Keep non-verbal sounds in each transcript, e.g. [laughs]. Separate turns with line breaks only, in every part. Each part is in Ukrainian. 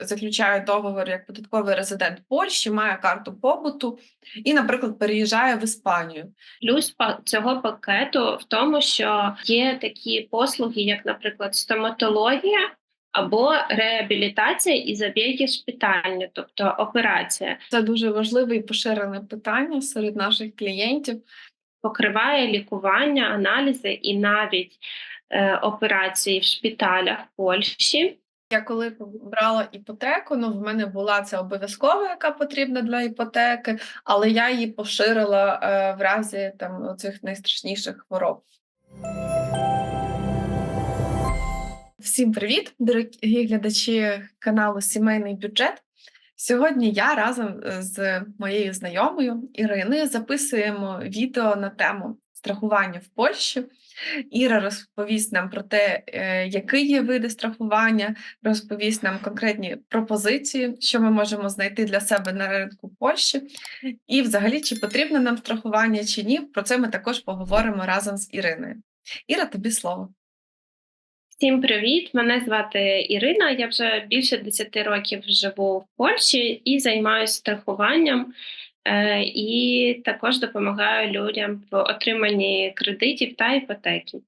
заключає договор як податковий резидент Польщі, має карту побуту і, наприклад, переїжджає в Іспанію.
Плюс цього пакету в тому, що є такі послуги, як, наприклад, стоматологія або реабілітація і забіги шпитальні, тобто операція,
Це дуже важливе і поширене питання серед наших клієнтів.
покриває лікування, аналізи і навіть е, операції в шпиталях Польщі.
Я коли брала іпотеку, ну в мене була це обов'язкова, яка потрібна для іпотеки, але я її поширила е, в разі там цих найстрашніших хвороб. Всім привіт, дорогі глядачі каналу Сімейний бюджет. Сьогодні я разом з моєю знайомою Іриною записуємо відео на тему страхування в Польщі. Іра розповість нам про те, е, які є види страхування, розповість нам конкретні пропозиції, що ми можемо знайти для себе на ринку Польщі, і взагалі, чи потрібно нам страхування чи ні. Про це ми також поговоримо разом з Іриною. Іра, тобі слово.
Всім привіт! Мене звати Ірина. Я вже більше 10 років живу в Польщі і займаюся страхуванням. Е, І також допомагаю людям в отриманні кредитів та іпотеки.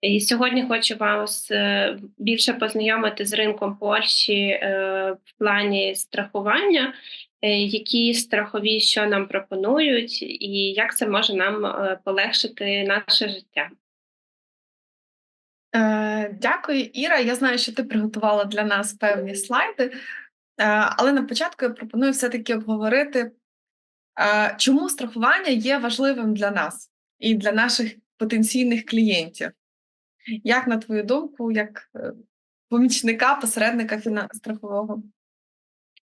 І сьогодні хочу вас е, більше познайомити з ринком Польщі е, в плані страхування, які страхові, що нам пропонують, і як це може нам полегшити наше життя.
Дякую, Іра. Я знаю, що ти приготувала для нас певні слайди, але на початку я пропоную все-таки обговорити, чому страхування є важливим для нас і для наших потенційних клієнтів. Як, на твою думку, як е, помічника, посередника страхового?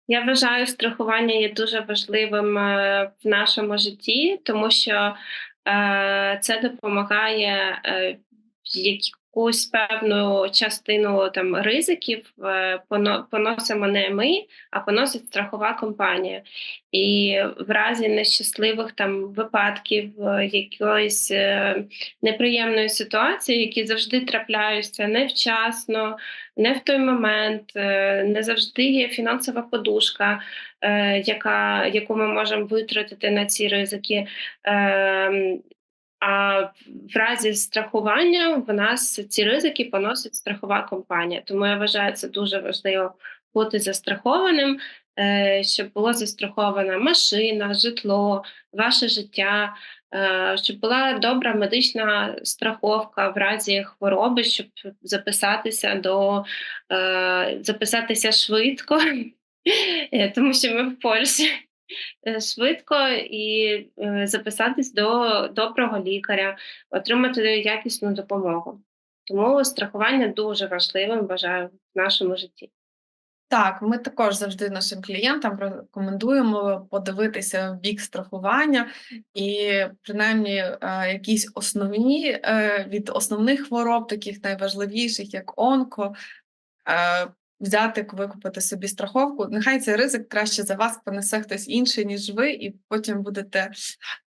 Я вважаю, страхування є дуже важливим е, в нашому житті, тому що е, це допомагає якусь певну частину там ризиків е, поносимо не ми, а поносить страхова компанія. І в разі нещасливих там випадків, е, якоїсь е, неприємної ситуації, які завжди трапляються невчасно, не в той момент, не завжди є фінансова подушка, яка, яку ми можемо витратити на ці ризики. А в разі страхування в нас ці ризики поносить страхова компанія. Тому я вважаю, це дуже важливо бути застрахованим, е, щоб була застрахована машина, житло, ваше життя, е, щоб була добра медична страховка в разі хвороби, щоб записатися до е, записатися швидко, [laughs] тому що ми в Польщі. Е, Швидко і е, записатись до доброго лікаря, отримати якісну допомогу. Тому страхування дуже важливим вважаю в нашому житті.
Так, ми також завжди нашим клієнтам рекомендуємо подивитися в бік страхування і принаймні е, якісь основні від основних хвороб, таких найважливіших, як онко, взяти, викупити собі страховку. Нехай цей ризик краще за вас понесе хтось інший, ніж ви, і потім будете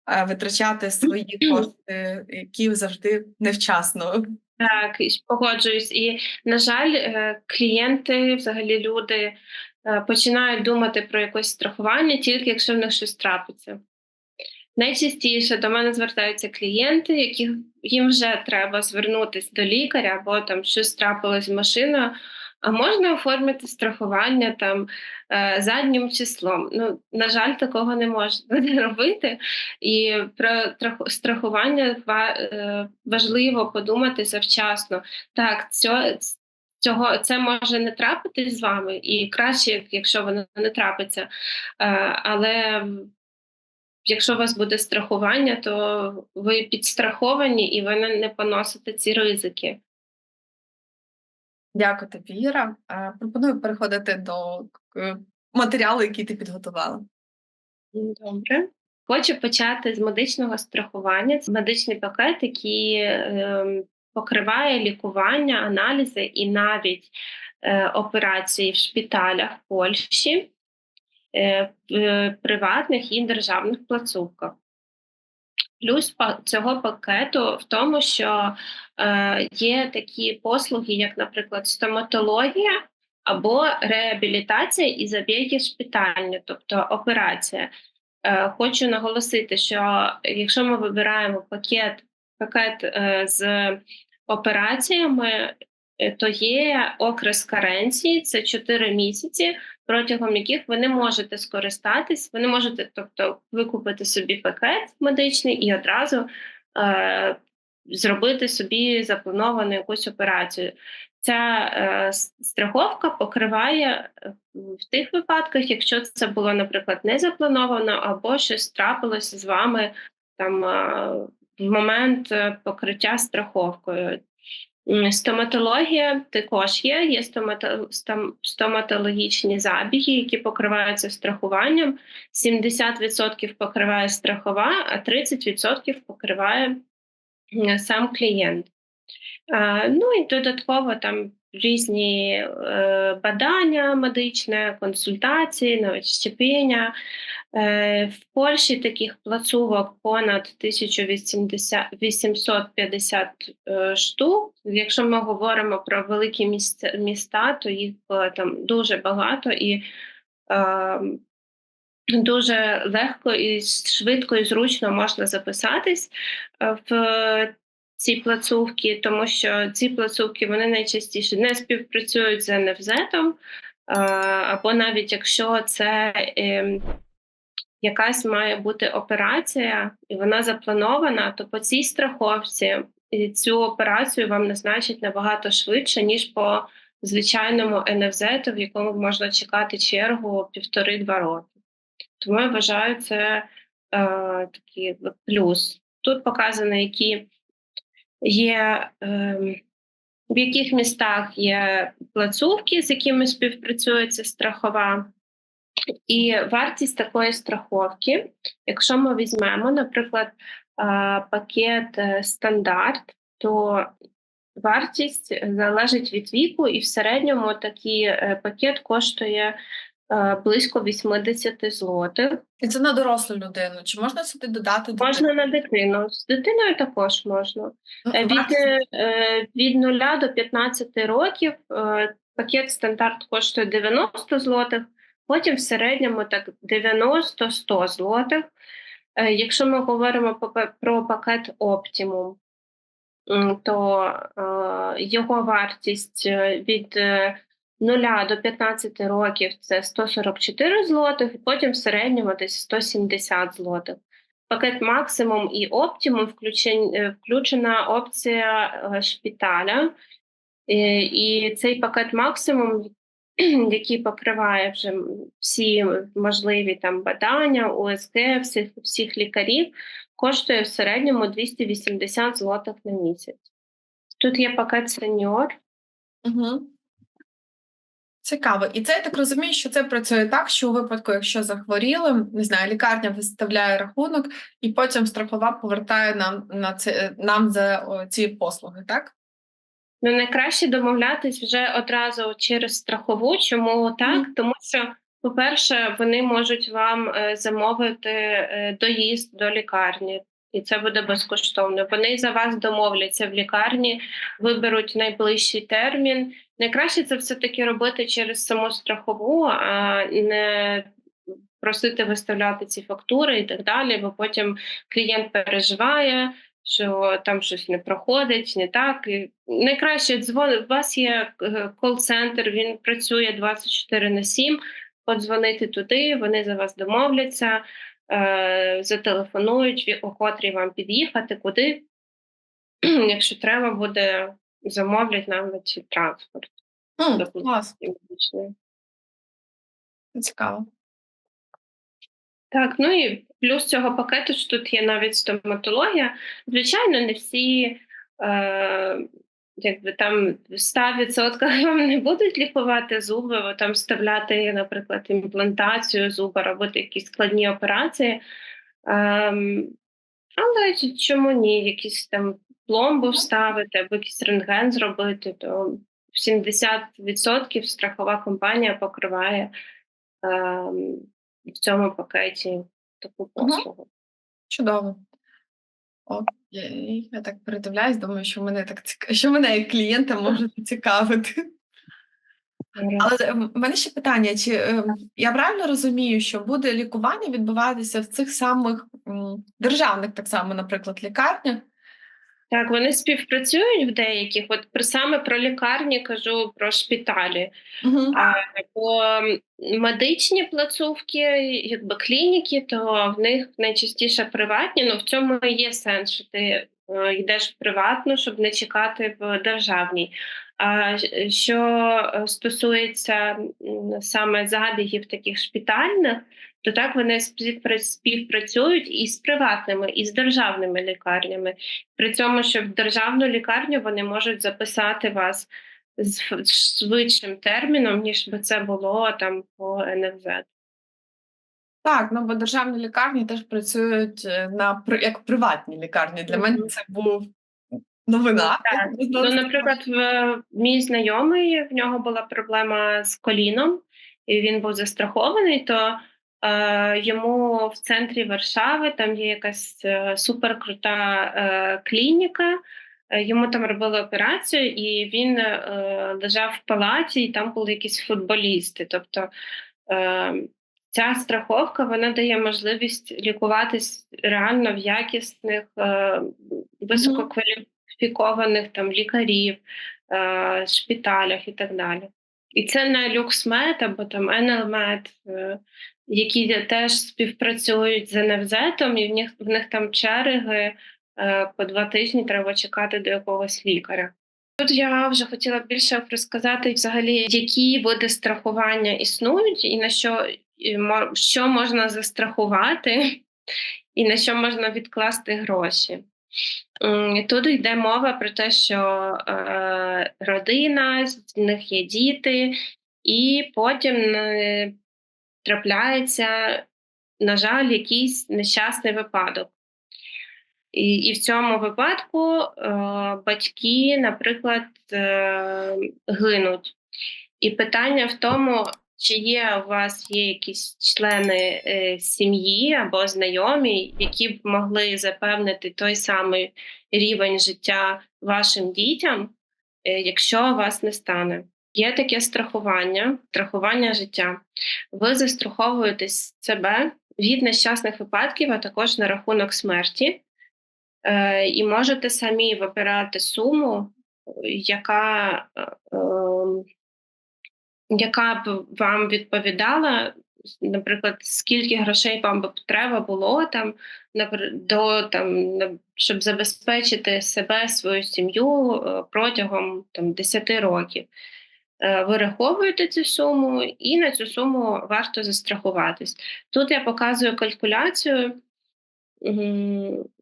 е, витрачати свої кошти, які завжди невчасно.
Так, погоджуюсь. І, на жаль, е, клієнти, взагалі люди е, починають думати про якесь страхування тільки якщо в них щось трапиться. Найчастіше до мене звертаються клієнти, які їм вже треба звернутися до лікаря, або там щось трапилось з машиною. А можна оформити страхування там е, заднім числом. Ну, на жаль, такого не можна [laughs] робити. І про страхування е, важливо подумати завчасно. Так, цього, цього це може не трапитись з вами, і краще, якщо воно не трапиться. Е, але якщо у вас буде страхування, то ви підстраховані і ви не поносите ці ризики.
Дякую тобі, Іра. Е, Пропоную переходити до е, матеріалу, який ти підготувала.
Добре. Хочу почати з медичного страхування. Це медичний пакет, який ем, покриває лікування, аналізи і навіть е, операції в шпиталях Польщі, е, в е, приватних і державних плацовках. Плюс цього пакету в тому, що е, є такі послуги, як, наприклад, стоматологія або реабілітація і забіги шпитальні, тобто операція. Е, Хочу наголосити, що якщо ми вибираємо пакет, пакет е, з операціями, е, то є окрес каренції, це 4 місяці, протягом яких ви не можете скористатись, ви не можете, тобто, викупити собі пакет медичний і одразу е, зробити собі заплановану якусь операцію. Ця е, страховка покриває е, в тих випадках, якщо це було, наприклад, не заплановано, або щось трапилося з вами там е, в момент е, покриття страховкою. Стоматологія також є. Є стоматологічні забіги, які покриваються страхуванням. 70% покриває страхова, а 30% покриває сам клієнт. Ну і додатково там різні е, бадання медичне, консультації, навіть. Е, В Польщі таких плацувок понад 1850 е, штук. Якщо ми говоримо про великі міста, то їх е, там дуже багато і дуже легко і швидко і зручно можна записатись в ці плацувки, тому що ці плацувки вони найчастіше не співпрацюють з НФЗ-том, або навіть якщо це е, якась має бути операція, і вона запланована, то по цій страховці цю операцію вам назначать набагато швидше, ніж по звичайному НФЗ, в якому можна чекати чергу півтори-два роки. Тому я вважаю це е, такий плюс. Тут показано, які є, е, в яких містах є плацувки, з якими співпрацює ця страхова. І вартість такої страховки, якщо ми візьмемо, наприклад, е, пакет е, стандарт, то вартість залежить від віку, і в середньому такий е, пакет коштує близько 80 злотих.
І це на дорослу людину. Чи можна сюди додати
Можна на дитину. З дитиною також можна.
Ну,
Е, Від, е, від 0 до 15 років е, пакет стандарт коштує 90 злотих, потім в середньому так 90-100 злотих. Е, Якщо ми говоримо про пакет Optimum, то е, його вартість е, від е, 0 до 15 років це 144 злотих, і потім в середньому десь 170 злотих. Пакет максимум і оптимум е, включена опція е, шпиталя. Е, І цей пакет максимум, [clears throat] який покриває вже всі можливі там бадання, УСГ, всіх, всіх лікарів, коштує в середньому 280 злотих на місяць. Тут є пакет сеньор.
Угу. Цікаво. І це я так розумію, що це працює так, що у випадку, якщо захворіли, не знаю, лікарня виставляє рахунок, і потім страхова повертає нам на це нам за о, ці послуги, так?
Ну, найкраще домовлятись вже одразу через страхову. Чому так?
Мгм.
Тому що, по-перше, вони можуть вам е, замовити е, доїзд до лікарні, і це буде безкоштовно. Вони за вас домовляться в лікарні, виберуть найближчий термін. Найкраще це все таки робити через саму страхову, а не просити виставляти ці фактури і так далі, бо потім клієнт переживає що там щось не проходить, не так. І найкраще дзвон. У вас є е, кол-центр, він працює 24 на 7. Подзвонити туди, вони за вас домовляться, е, зателефонують, о котрій вам під'їхати, куди. [clears throat] Якщо треба буде, замовлять навіть транспорт.
М,
Допустим.
клас,
медичний.
це цікаво.
Так, ну і плюс цього пакету ж тут є навіть стоматологія. Звичайно, не всі е, якби там в 100% [laughs] вам не будуть лікувати зуби, або там вставляти, наприклад, імплантацію зуба, робити якісь складні операції. Ем, але чому ні? Якісь там пломбу вставити або якийсь рентген зробити, то 70% страхова компанія покриває ем, в цьому пакеті таку послугу.
Чудово. Окей, я так передивляюсь, думаю, що мене так ціка... що мене як клієнта може зацікавити. Але е, в мене ще питання: чи е, я правильно розумію, що буде лікування відбуватися в цих самих державних, так само, наприклад, лікарнях?
Так, вони співпрацюють в деяких. От про саме про лікарні кажу про шпиталі.
Угу.
А по медичні плацовки, якби клініки, то в них найчастіше приватні. Ну в цьому і є сенс, що ти е, йдеш в приватну, щоб не чекати в державній. А що е, стосується саме забігів таких шпитальних, то так вони співпра- співпрацюють і з приватними, і з державними лікарнями. При цьому, що в державну лікарню вони можуть записати вас з швидшим терміном, ніж би це було там по НФЗ.
Так, ну бо державні лікарні теж працюють е, на як приватні лікарні. Для мене це був новина.
Так. Ну, наприклад, в мій знайомий в нього була проблема з коліном, і він був застрахований. То е, йому в центрі Варшави там є якась е, суперкрута е, клініка. Е, Йому там робили операцію, і він е, лежав в палаті, і там були якісь футболісти. Тобто е, ця страховка вона дає можливість лікуватись реально в якісних, е, висококваліфікованих там лікарів, е, шпиталях і так далі. І це не люксмед або там НЛМед, е, які теж співпрацюють з НФЗ-том, і в них в них там черги е, по два тижні треба чекати до якогось лікаря. Тут я вже хотіла більше розказати взагалі, які види страхування існують, і на що, що можна застрахувати, і на що можна відкласти гроші. Тут йде мова про те, що е, родина, в них є діти, і потім е, трапляється, на жаль, якийсь нещасний випадок. І, і в цьому випадку е, батьки, наприклад, е, гинуть. І питання в тому, чи є у вас є якісь члени е, сім'ї або знайомі, які б могли запевнити той самий рівень життя вашим дітям, е, якщо вас не стане. Є таке страхування, страхування життя. Ви застраховуєтесь себе від нещасних випадків, а також на рахунок смерті. Е, і можете самі вибирати суму, яка, е, ем, яка б вам відповідала, наприклад, скільки грошей вам би треба було там, до, там, щоб забезпечити себе, свою сім'ю е, протягом там, 10 років. Е, Вираховуєте цю суму, і на цю суму варто застрахуватись. Тут я показую калькуляцію.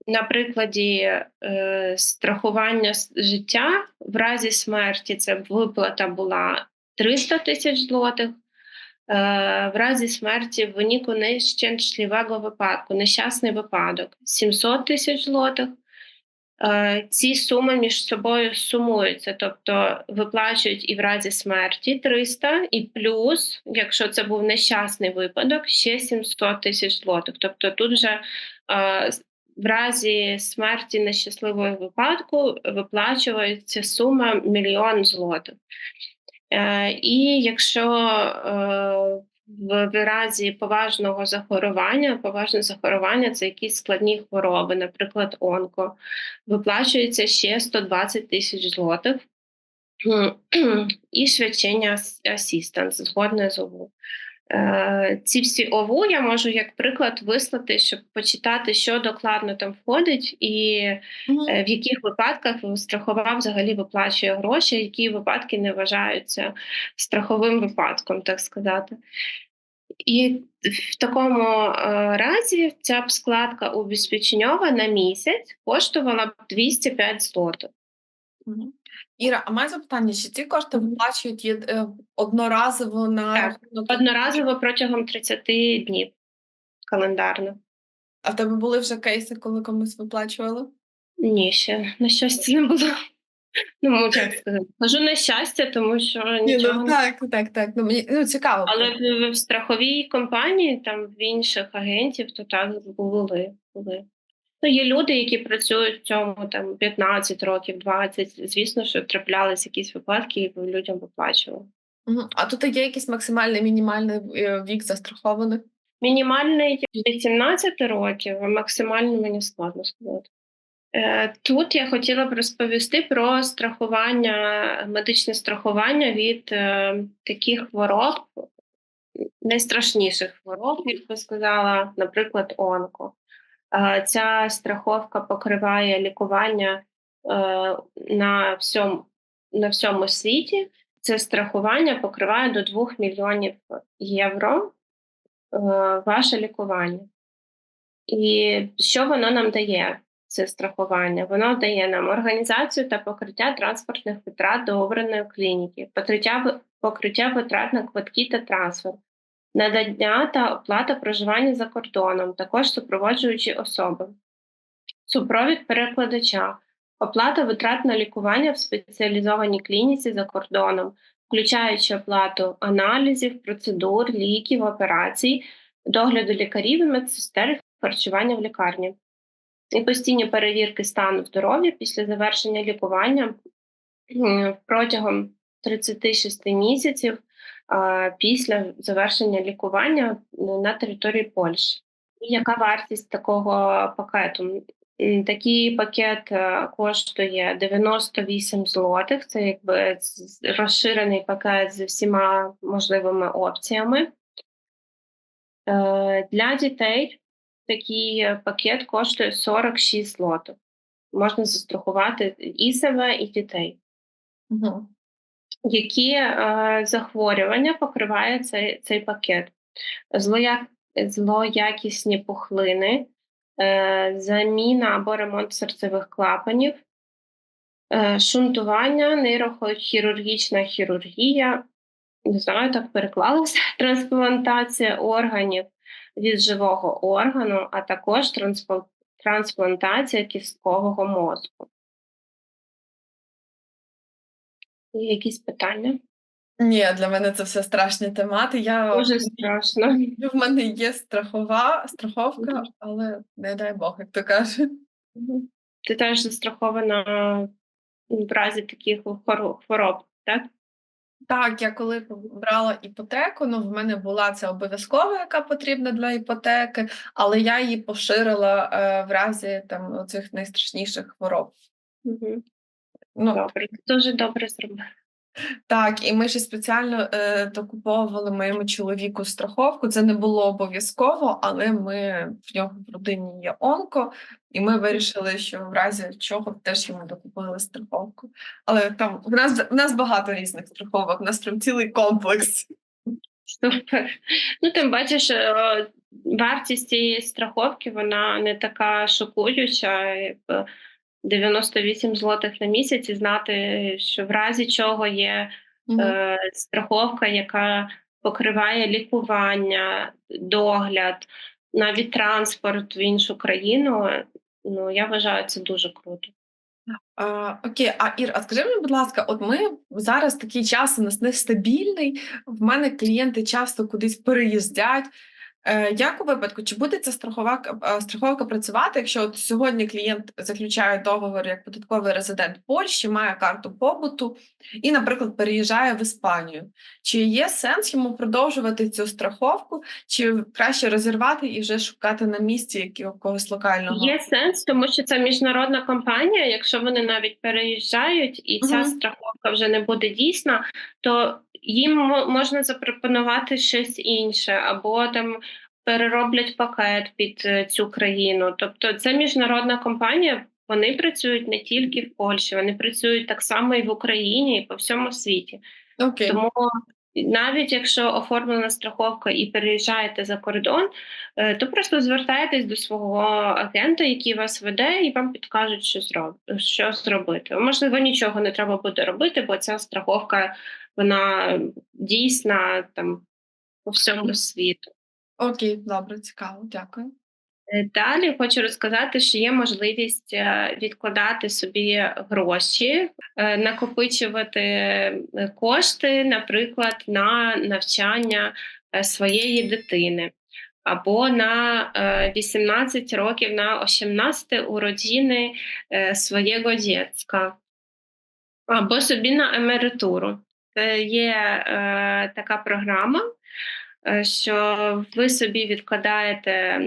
На прикладі е, страхування життя в разі смерті це виплата була 300 тисяч злотих. Е, в разі смерті в виніку нещасливого випадку, нещасний випадок 700 тисяч злотих. Е, ці суми між собою сумуються, тобто виплачують і в разі смерті 300, і плюс, якщо це був нещасний випадок, ще 700 тисяч злотих. Тобто тут вже е, в разі смерті нещасливого випадку виплачується сума мільйон злотих. Е, і якщо е, в, разі поважного захворювання, поважне захворювання це якісь складні хвороби, наприклад, онко, виплачується ще 120 тисяч злотих. І свячення асістанс, згодне з ОВУ. Е, Ці всі ОВУ я можу як приклад вислати, щоб почитати, що докладно там входить, і е, в яких випадках страхова взагалі виплачує гроші, які випадки не вважаються страховим випадком, так сказати. І в такому е, разі ця б складка убезпеченьова на місяць коштувала б 205 злотих.
Іра, а маю запитання, чи ці кошти виплачують є- е, одноразово на
Так. Одноразово протягом 30 днів календарно.
А в тебе були вже кейси, коли комусь виплачували?
Ні, ще на щастя не було. Ну, можу як сказати. Кажу на щастя, тому що
Ні,
нічого
ну,
не
так, так, так. Ну, мені ну, цікаво.
Але в, в страховій компанії, там в інших агентів, то так були. були. Ну, є люди, які працюють в цьому там 15 років, 20. Звісно, що траплялись якісь випадки, і людям виплачували.
А тут є якийсь максимальний мінімальний е, вік застрахованих?
Мінімальний 18 років, а максимальний мені складно сказати. Е, Тут я хотіла б розповісти про страхування, медичне страхування від е, таких хвороб, найстрашніших хвороб, як би сказала, наприклад, онко. Е, Ця страховка покриває лікування е, на всьому, на всьому світі. Це страхування покриває до 2 мільйонів євро е, ваше лікування. І що воно нам дає? Це страхування. Воно дає нам організацію та покриття транспортних витрат до обраної клініки, покриття, покриття витрат на квитки та трансфер, надання та оплата проживання за кордоном, також супроводжуючі особи, супровід перекладача, оплата витрат на лікування в спеціалізованій клініці за кордоном, включаючи оплату аналізів, процедур, ліків, операцій, догляду лікарів і медсестер, харчування в лікарні. І постійні перевірки стану здоров'я після завершення лікування протягом 36 місяців після завершення лікування на території Польщі. Яка вартість такого пакету? Такий пакет е, коштує 98 злотих. Це якби розширений пакет з всіма можливими опціями. Е, Для дітей такий пакет коштує 46 злотих. Можна застрахувати і себе, і дітей.
Угу.
Які е, захворювання покриває цей, цей пакет? Злоя, злоякісні пухлини, е, заміна або ремонт серцевих клапанів, е, шунтування, нейрохірургічна хірургія, не знаю, так переклалося, [laughs] трансплантація органів від живого органу, а також трансплантація кісткового мозку. Є якісь питання?
Ні, для мене це все страшні темати. Я
Дуже страшно.
в мене є страхова страховка, але не дай Бог, як то кажуть.
Ти теж застрахована в разі таких хвороб, так?
Так, я коли брала іпотеку, ну в мене була це обов'язкова, яка потрібна для іпотеки, але я її поширила е, в разі там цих найстрашніших хвороб.
Угу.
Ну
Добре, дуже добре зробив.
так, і ми ще спеціально е, докуповували моєму чоловіку страховку. Це не було обов'язково, але ми в нього в родині є онко, і ми вирішили, що в разі чого теж йому докупили страховку. Але там в нас в нас багато різних страховок, у нас прям цілий комплекс.
Супер. Ну, тим бачиш, е, вартість цієї страховки вона не така шокуюча. якби 98 злотих на місяць і знати, що в разі чого є
Мгм.
е, страховка, яка покриває лікування, догляд, навіть транспорт в іншу країну. Ну, я вважаю, це дуже круто.
А, окей, а Ір, а скажи мені, будь ласка, от ми зараз такий час у нас нестабільний. В мене клієнти часто кудись переїздять. Е, як у випадку, чи буде ця страховка, е, страховка працювати, якщо от сьогодні клієнт заключає договор як податковий резидент Польщі, має карту побуту і, наприклад, переїжджає в Іспанію? Чи є сенс йому продовжувати цю страховку, чи краще розірвати і вже шукати на місці якогось локального?
Є сенс, тому що це міжнародна компанія. Якщо вони навіть переїжджають, і ця
Мгм.
страховка вже не буде дійсна, то їм мо- можна запропонувати щось інше, або там перероблять пакет під е, цю країну. Тобто, це міжнародна компанія. Вони працюють не тільки в Польщі, вони працюють так само і в Україні, і по всьому світі.
Окей.
Тому навіть якщо оформлена страховка і переїжджаєте за кордон, е, то просто звертайтесь до свого агента, який вас веде, і вам підкажуть, що зроб... що зробити. Можливо, нічого не треба буде робити, бо ця страховка вона дійсна там по всьому світу.
Окей, добре, цікаво, дякую.
Е, Далі хочу розказати, що є можливість е, відкладати собі гроші, е, накопичувати кошти, наприклад, на навчання своєї дитини. Або на е, 18 років на 18 уроджини е, свого дітка, або собі на емеретуру. е, є така програма, що ви собі відкладаєте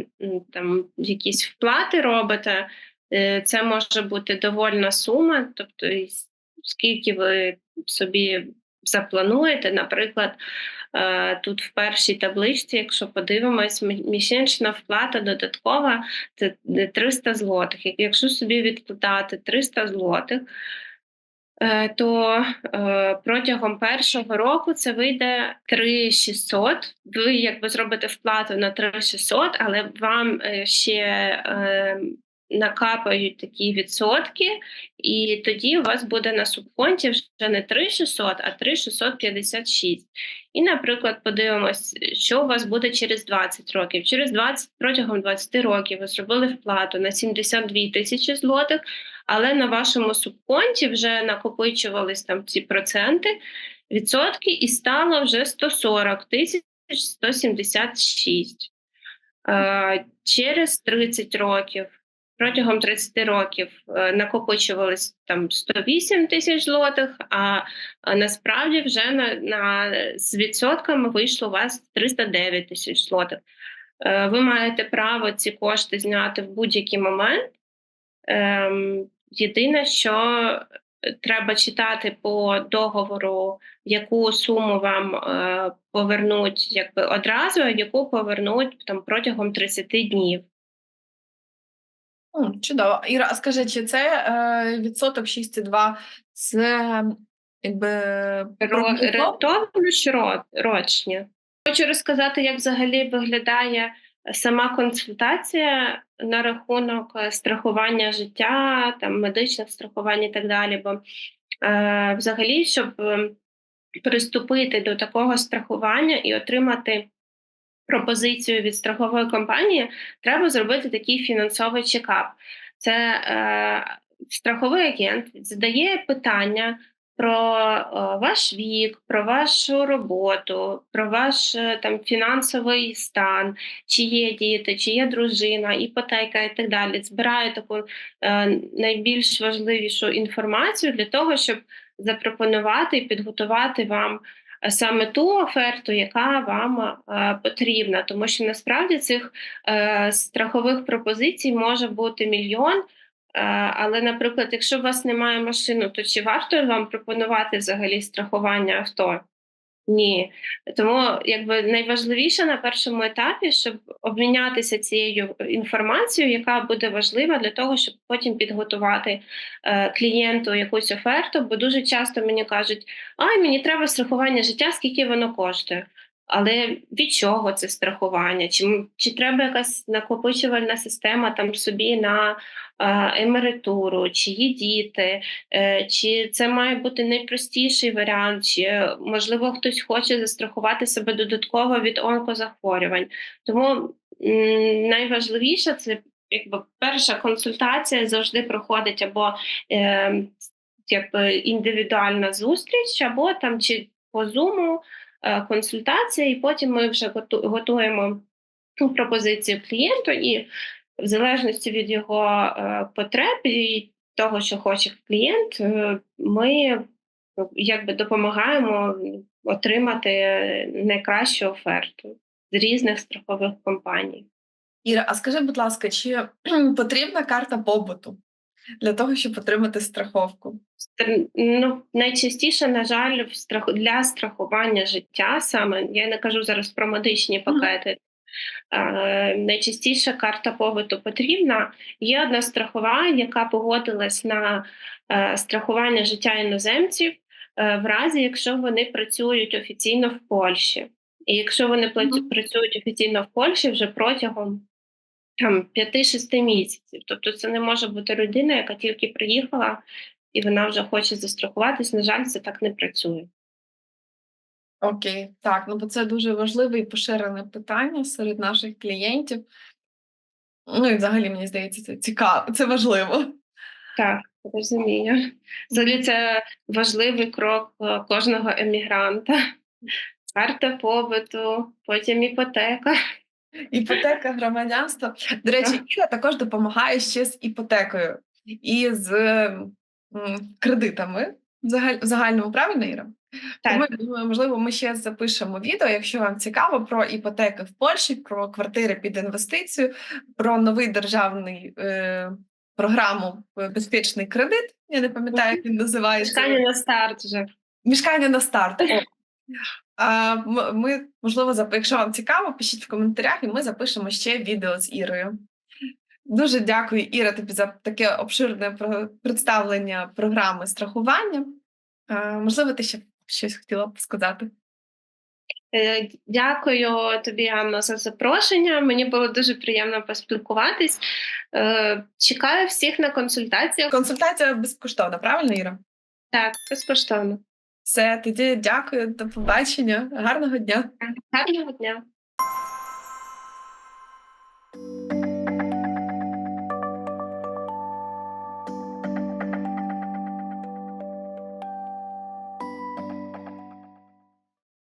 там якісь вплати робите. Е, Це може бути довольна сума, тобто скільки ви собі заплануєте. Наприклад, е, тут в першій табличці, якщо подивимось, мі- місячна вплата додаткова це 300 злотих. Якщо собі відкладати 300 злотих, е, то е, протягом першого року це вийде 3600. Ви якби зробите вплату на 3600, але вам е, ще е, накапають такі відсотки, і тоді у вас буде на субконті вже не 3600, а 3656. І, наприклад, подивимось, що у вас буде через 20 років. Через 20, протягом 20 років ви зробили вплату на 72 тисячі злотих, але на вашому субконті вже накопичувались там ці проценти, відсотки, і стало вже 140 тисяч 176. Е, Через 30 років, протягом 30 років е, накопичувались там 108 тисяч злотих, а насправді вже на, на, з відсотками вийшло у вас 309 тисяч злотих. Е, Ви маєте право ці кошти зняти в будь-який момент. Єдине, що треба читати по договору, яку суму вам е, повернуть якби одразу, а яку повернуть там протягом 30 днів.
Чудово. Іра, а скажи, чи це е, відсоток 6,2 це якби?
Рентовно чи рочні? Хочу розказати, як взагалі виглядає сама консультація на рахунок е, страхування життя, там медичних страхувань і так далі. Бо е, взагалі, щоб е, приступити до такого страхування і отримати пропозицію від страхової компанії, треба зробити такий фінансовий чекап. Це е, страховий агент задає питання про е, ваш вік, про вашу роботу, про ваш е, там фінансовий стан, чи є діти, чи є дружина, іпотека і так далі. Збирає таку е, найбільш важливішу інформацію для того, щоб запропонувати і підготувати вам саме ту оферту, яка вам потрібна, тому що насправді цих страхових пропозицій може бути мільйон. Е, Але, наприклад, якщо у вас немає машини, то чи варто вам пропонувати взагалі страхування авто? Ні. Тому якби найважливіше на першому етапі, щоб обмінятися цією інформацією, яка буде важлива для того, щоб потім підготувати е, клієнту якусь оферту. Бо дуже часто мені кажуть, ай, мені треба страхування життя, скільки воно коштує. Але від чого це страхування? Чи, чи треба якась накопичувальна система там собі на е, емеретуру, чи є діти, е, чи це має бути найпростіший варіант, чи можливо хтось хоче застрахувати себе додатково від онкозахворювань. Тому найважливіше це якби перша консультація завжди проходить або е, якби індивідуальна зустріч, або там чи по зуму е, консультація, і потім ми вже готуємо пропозицію клієнту, і в залежності від його е, потреб і того, що хоче клієнт, е, ми ну, якби допомагаємо отримати найкращу оферту з різних страхових компаній.
Іра, а скажи, будь ласка, чи потрібна карта побуту для того, щоб отримати страховку?
Ну, найчастіше, на жаль, для страхування життя саме я не кажу зараз про медичні пакети. Е, найчастіше карта побуту потрібна. Є одна страхова, яка погодилась на е, страхування життя іноземців е, в разі, якщо вони працюють офіційно в Польщі. І якщо вони
Мгм.
працюють офіційно в Польщі вже протягом там 5-6 місяців. Тобто це не може бути людина, яка тільки приїхала і вона вже хоче застрахуватись. На жаль, це так не працює.
Окей, так, ну бо це дуже важливе і поширене питання серед наших клієнтів. Ну і взагалі, мені здається, це цікаво, це важливо.
Так, розумію. Взагалі це важливий крок е, кожного емігранта. Карта побуту, потім іпотека.
Іпотека, громадянство. До речі, Іра також допомагає ще з іпотекою і з кредитами в загальному, правильно, Іра?
Так.
Тому, можливо, ми ще запишемо відео, якщо вам цікаво, про іпотеки в Польщі, про квартири під інвестицію, про новий державний е, програму безпечний кредит. Я не пам'ятаю, як він називається.
Чекання на старт вже.
Мішкання на старт. О. А, ми, можливо, якщо вам цікаво, пишіть в коментарях, і ми запишемо ще відео з Ірою. Дуже дякую, Іра, тобі за таке обширне представлення програми страхування. А, можливо, ти ще щось хотіла б сказати.
Е, Дякую тобі, Анна, за запрошення. Мені було дуже приємно поспілкуватись. Е, Чекаю всіх на консультаціях.
Консультація безкоштовна, правильно, Іра?
Так, безкоштовно.
Все, тоді дякую, до побачення. Гарного дня.
Гарного дня.